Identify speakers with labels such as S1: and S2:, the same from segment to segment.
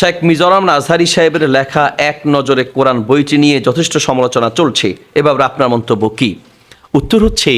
S1: শেখ মিজোরাম আজহারি সাহেবের লেখা এক নজরে কোরআন বইটি নিয়ে যথেষ্ট সমালোচনা চলছে। এবার আপনার মন্তব্য কি? উত্তর হচ্ছে,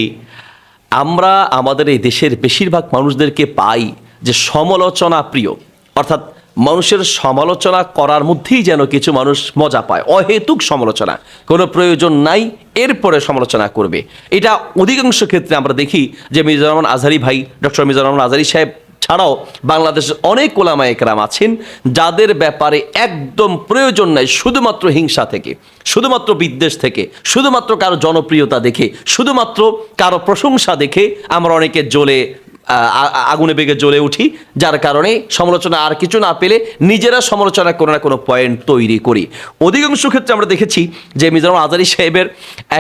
S1: আমরা আমাদের এই দেশের বেশিরভাগ মানুষদেরকে পাই যে সমালোচনা প্রিয়। অর্থাৎ মানুষের সমালোচনা করার মধ্যেই যেন কিছু মানুষ মজা পায়। অহেতুক সমালোচনা। কোনো প্রয়োজন নাই, এরপরে সমালোচনা করবে। এটা অধিকাংশ ক্ষেত্রে আমরা দেখি যে মিজানুর রহমান আজহারি ভাই, ডক্টর মিজানুর রহমান আজহারি সাহেব ছাড়াও বাংলাদেশের অনেক ওলামা একরাম আছেন, যাদের ব্যাপারে একদম প্রয়োজন নাই শুধুমাত্র হিংসা থেকে, শুধুমাত্র বিদ্বেষ থেকে, শুধুমাত্র কারও জনপ্রিয়তা দেখে, শুধুমাত্র কারও প্রশংসা দেখে আমরা অনেকে জ্বলে আগুনে বেগে জ্বলে উঠি, যার কারণে সমালোচনা আর কিছু না পেলে নিজেরা সমালোচনা কোনো না কোনো পয়েন্ট তৈরি করি। অধিকাংশ ক্ষেত্রে আমরা দেখেছি যে মিজানুর আজারি সাহেবের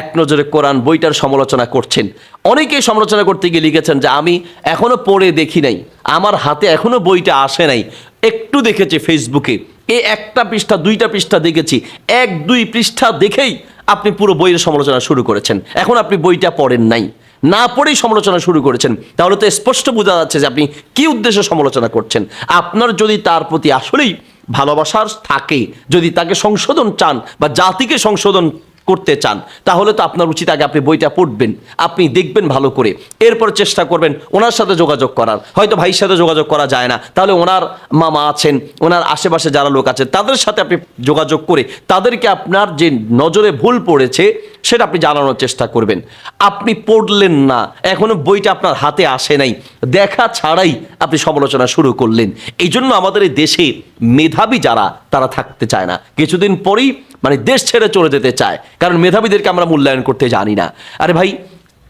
S1: এক নজরে কোরআন বইটার সমালোচনা করছেন। অনেকেই সমালোচনা করতে গিয়ে লিখেছেন যে, আমি এখনও পড়ে দেখি নাই, আমার হাতে এখনও বইটা আসে নাই। একটু দেখেছি ফেসবুকে এই একটা পৃষ্ঠা, দুইটা পৃষ্ঠা দেখেছি। এক, দুই পৃষ্ঠা দেখেই আপনি পুরো বইয়ের সমালোচনা শুরু করেছেন। এখন আপনি বইটা পড়েন নাই। না পড়েই সমালোচনা শুরু করেছেন, তাহলে তো স্পষ্ট বোঝা যাচ্ছে যে আপনি কি উদ্দেশ্যে সমালোচনা করছেন। আপনার যদি তার প্রতি আসলেই ভালোবাসার থাকে, যদি তাকে সংশোধন চান বা জাতিকে সংশোধন করতে চান, তাহলে তো আপনার উচিত আগে আপনি বইটা পড়বেন, আপনি দেখবেন ভালো করে। এরপর চেষ্টা করবেন ওনার সাথে যোগাযোগ করার। হয়তো ভাইয়ের সাথে যোগাযোগ করা যায় না, তাহলে ওনার মামা আছেন, ওনার আশেপাশে যারা লোক আছে, তাদের সাথে আপনি যোগাযোগ করে তাদেরকে আপনার যে নজরে ভুল পড়েছে, সেটা আপনি জানানোর চেষ্টা করবেন। আপনি পড়লেন না, এখনও বইটা আপনার হাতে আসে নাই। দেখা ছাড়াই আপনি সমালোচনা শুরু করলেন। এই জন্য আমাদের এই দেশে মেধাবী যারা তারা থাকতে চায় না। কিছুদিন পরেই মানে দেশ ছেড়ে চলে যেতে চায়। কারণ মেধাবীদেরকে আমরা মূল্যায়ন করতে জানি না। আরে ভাই,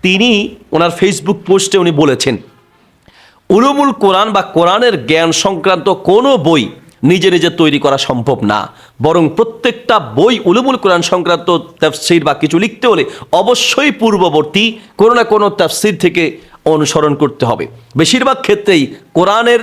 S1: তিনি ওনার ফেসবুক পোস্টে উনি বলেছেন, উলুমুল কোরআন বা কোরআনের জ্ঞান সংক্রান্ত কোনো বই নিজে নিজে তৈরি করা সম্ভব না। বরং প্রত্যেকটা বই উলুমুল কোরআন সংক্রান্ত তাফসির বা কিছু লিখতে হলে অবশ্যই পূর্ববর্তী কোনো না কোনো তাফসির থেকে অনুসরণ করতে হবে। বেশিরভাগ ক্ষেত্রেই কোরআনের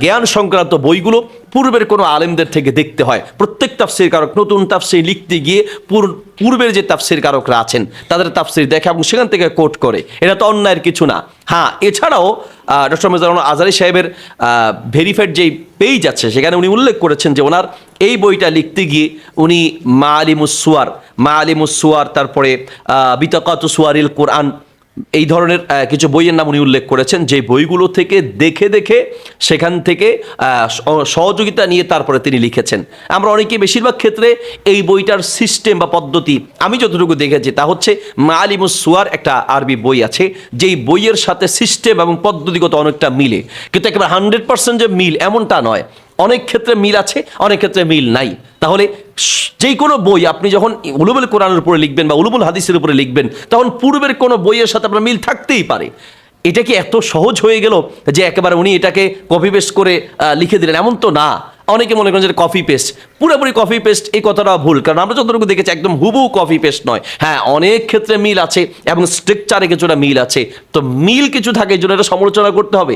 S1: জ্ঞান সংক্রান্ত বইগুলো পূর্বের কোনো আলেমদের থেকে দেখতে হয়। প্রত্যেক তাফসির কারক নতুন তাফসির লিখতে গিয়ে পূর- পূর্বের যে তাফসির কারকরা আছেন, তাদের তাফসির দেখে এবং সেখান থেকে কোট করে। এটা তো অন্যায়ের কিছু না। হ্যাঁ এছাড়াও ডক্টর মেজারুল আজারি সাহেবের ভেরিফাইড যেই পেজ আছে, সেখানে উনি উল্লেখ করেছেন যে ওনার এই বইটা লিখতে গিয়ে উনি মা আলিমুসুয়ার মা আলিমুসুয়ার তারপরে বিতকাত সুয়ারিল কোরআন এই ধরনের কিছু বইয়ের নাম উনি উল্লেখ করেছেন, যে বইগুলো থেকে দেখে দেখে সেখান থেকে সহযোগিতা নিয়ে তারপরে তিনি লিখেছেন। আমরা অনেকে বেশিরভাগ ক্ষেত্রে এই বইটার সিস্টেম বা পদ্ধতি আমি যতটুকু দেখেছি, তা হচ্ছে মালিমুস সুয়ার একটা আরবি বই আছে, যেই বইয়ের সাথে সিস্টেম এবং পদ্ধতিগত অনেকটা মিলে। কিন্তু একেবারে হান্ড্রেড পার্সেন্ট যে মিল এমনটা নয়। অনেক ক্ষেত্রে মিল আছে, অনেক ক্ষেত্রে মিল নাই। তাহলে যেই কোনো বই আপনি যখন উলুবুল কোরআনের উপরে লিখবেন বা উলুবুল হাদিসের উপরে লিখবেন, তখন পূর্বের কোনো বইয়ের সাথে আপনার মিল থাকতেই পারে। এটা কি এত সহজ হয়ে গেল যে একেবারে উনি এটাকে কপি পেস্ট করে লিখে দিলেন? এমন তো না। অনেকে মনে করেন যে কফি পেস্ট পুরোপুরি কফি পেস্ট এই কথাটা ভুল, কারণ আমরা যতটুকু দেখেছি একদম হুবু কফি পেস্ট নয়। হ্যাঁ অনেক ক্ষেত্রে মিল আছে এবং স্ট্রাকচারে কিছুটা মিল আছে। তো মিল কিছু থাকে, এই জন্য এটা সমালোচনা করতে হবে।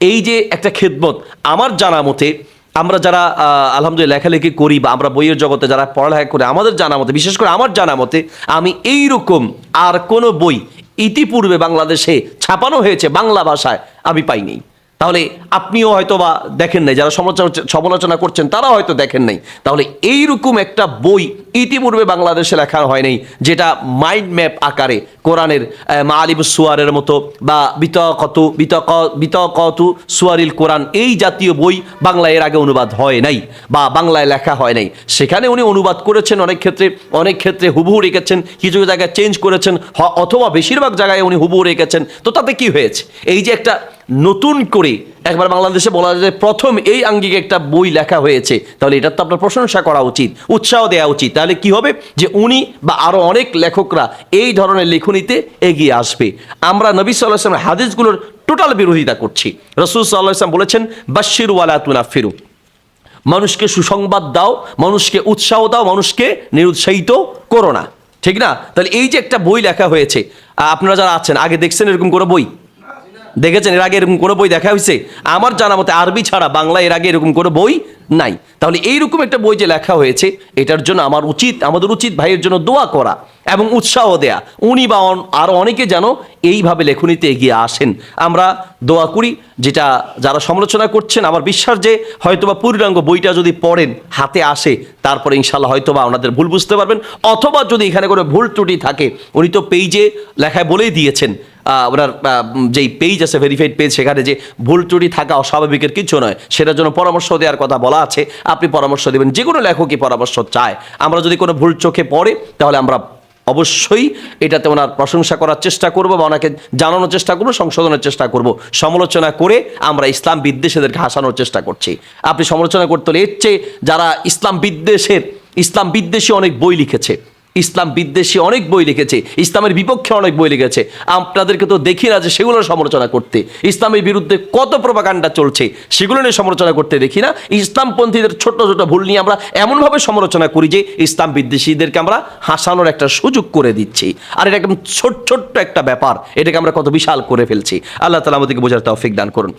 S1: এই যে একটা খেদমত, আমার জানা মতে, আমরা যারা আলহামদুলিল্লাহ লেখালেখি করি বা আমরা বইয়ের জগতে যারা পড়ালেখা করে, আমাদের জানা মতে, বিশেষ করে আমার জানা মতে, আমি এই রকম আর কোনো বই ইতিপূর্বে বাংলাদেশে ছাপানো হয়েছে বাংলা ভাষায় আমি পাইনি। তাহলে আপনিও হয়তো বা দেখেন নাই, যারা সমালোচনা সমালোচনা করছেন তারা হয়তো দেখেন নাই। তাহলে এইরকম একটা বই ইতিপূর্বে বাংলাদেশে লেখা হয় নাই, যেটা মাইন্ড ম্যাপ আকারে কোরআনের মালিব সুয়ারের মতো বা বিতকত, বিতক বিতকত সুয়ারিল কোরআন এই জাতীয় বই বাংলায় এর আগে অনুবাদ হয় নাই বা বাংলায় লেখা হয় নাই। সেখানে উনি অনুবাদ করেছেন অনেক ক্ষেত্রে অনেক ক্ষেত্রে হুবহু রেখেছেন, কিছু জায়গায় চেঞ্জ করেছেন অথবা বেশিরভাগ জায়গায় উনি হুবহু রেখেছেন। তো তাতে কি হয়েছে? এই যে একটা নতুন করে একবার বাংলাদেশে বলা যায় প্রথম এই আঙ্গিকে একটা বই লেখা হয়েছে। তাহলে এটার তো আপনার প্রশংসা করা উচিত, উৎসাহ দেওয়া উচিত। তাহলে কি হবে? যে উনি বা আরও অনেক লেখকরা এই ধরনের লেখনীতে এগিয়ে আসবে। আমরা নবী সাল্লাহ আসলামের হাদিসগুলোর টোটাল বিরোধিতা করছি। রসুল সাল্লাহ আসলাম বলেছেন বাশির ওয়ালা তুনাফিরু। মানুষকে সুসংবাদ দাও, মানুষকে উৎসাহ দাও, মানুষকে নিরুৎসাহিত করো না। ঠিক না? তাহলে এই যে একটা বই লেখা হয়েছে আপনারা যারা আছেন, আগে দেখছেন এরকম কোনো বই? দেখেছেন, এর আগে এরকম কোনো বই দেখা হয়েছে? আমার জানা মতে আরবি ছাড়া বাংলা এর আগে এরকম কোনো বই নাই। তাহলে এইরকম একটা বই যে লেখা হয়েছে, এটার জন্য আমার উচিত আমাদের উচিত ভাইয়ের জন্য দোয়া করা এবং উৎসাহ দেয়া। উনি বা অন- আরও অনেকে যেন এইভাবে লেখনীতে এগিয়ে আসেন। আমরা দোয়া করি, যেটা যারা সমালোচনা করছেন, আমার বিশ্বাস যে হয়তোবা পূর্ণাঙ্গ বইটা যদি পড়েন, হাতে আসে, তারপরে ইনশাল্লাহ হয়তোবা ওনাদের ভুল বুঝতে পারবেন। অথবা যদি এখানে কোনো ভুল ত্রুটি থাকে, উনি তো পেজে লেখায় বলেই দিয়েছেন। ওনার যেই পেজ আছে ভেরিফাইড পেজ সেখানে যে ভুল ত্রুটি থাকা অস্বাভাবিকের কিছু নয়, সেটার জন্য পরামর্শ দেওয়ার কথা বলা আছে, আপনি পরামর্শ দেবেন, যে কোনো লেখকই পরামর্শ চায়। আমরা যদি কোনো ভুল চোখে পড়ে, তাহলে আমরা অবশ্যই এটাতে ওনার প্রশংসা করার চেষ্টা করব বা ওনাকে জানানোর চেষ্টা করব, সংশোধনের চেষ্টা করব। সমালোচনা করে আমরা ইসলাম বিদ্বেষীদেরকে হাসানোর চেষ্টা করছি। আপনি সমালোচনা করতে হলে এর চেয়ে যারা ইসলাম বিদ্বেষের, ইসলাম বিদ্বেষী অনেক বই লিখেছে। ইসলাম বিদ্বেষী অনেক বই লিখেছে, ইসলামের বিপক্ষে অনেক বই লিখেছে। আপনাদেরকে তো দেখি না যে সেগুলোর সমালোচনা করতে। ইসলামের বিরুদ্ধে কত প্রপাকাণ্ডা চলছে, সেগুলো নিয়ে সমালোচনা করতে দেখি না। ইসলামপন্থীদের ছোট ছোট ভুল নিয়ে আমরা এমনভাবে সমালোচনা করি যে, ইসলাম বিদ্বেষীদেরকে আমরা হাসানোর একটা সুযোগ করে দিচ্ছি। আর এটা একদম ছোট, ছোট্ট একটা ব্যাপার, এটাকে আমরা কত বিশাল করে ফেলছি। আল্লাহ তালা আমাদেরকে বোঝার তৌফিক দান করুন।